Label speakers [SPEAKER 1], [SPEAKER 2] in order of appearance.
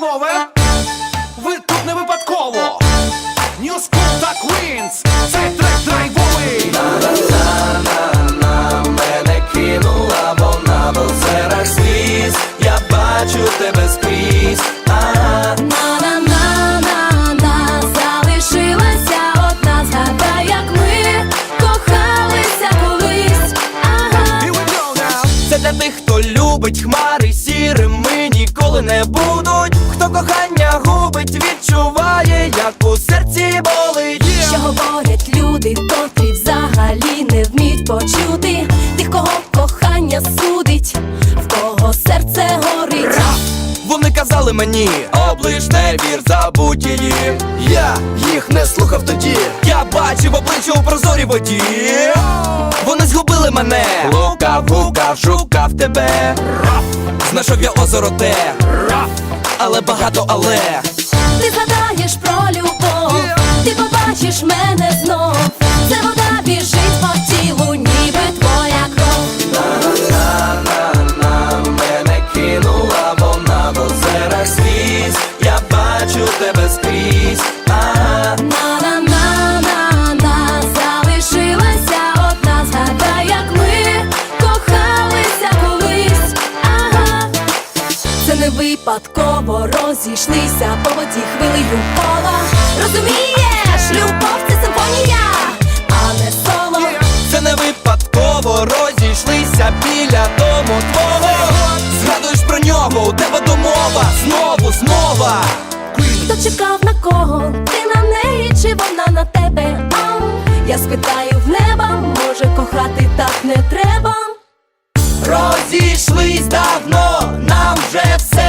[SPEAKER 1] панове, ви тут не випадково. New School та Queens, це трек драйвовий.
[SPEAKER 2] На-на-на-на, мене кинула вона в озерах сліз, я бачу тебе скрізь. На
[SPEAKER 3] натах залишилася одна, згадай, як ми кохалися колись. Ага. Here we.
[SPEAKER 2] Це для тих, хто любить хмари сірими ніколи не будуть. Кохання губить, відчуває, як у серці болить.
[SPEAKER 3] Що говорять люди, котрі взагалі не вміють почути тих, кого кохання судить, в кого серце горить.
[SPEAKER 2] Вони казали мені, облиш не вір, забудь її. Я їх не слухав тоді. Я бачив обличчя у прозорій воді. Вони згубили мене. Лукав, гукав, шукав тебе. Знайшов я озеро те. Але багато але.
[SPEAKER 3] Ти згадаєш про любов, ти побачиш мене знов. Це вода біжить випадково розійшлися по воді хвилею пола. Розумієш, любов це симфонія, а не соло.
[SPEAKER 2] Це не випадково розійшлися біля дому твого. Згадуєш про нього, у тебе домова, знову, знову.
[SPEAKER 3] Хто чекав на кого? Ти на неї чи вона на тебе? Ам, я спитаю в неба, може кохати так не треба.
[SPEAKER 2] Розійшлись давно, нам вже все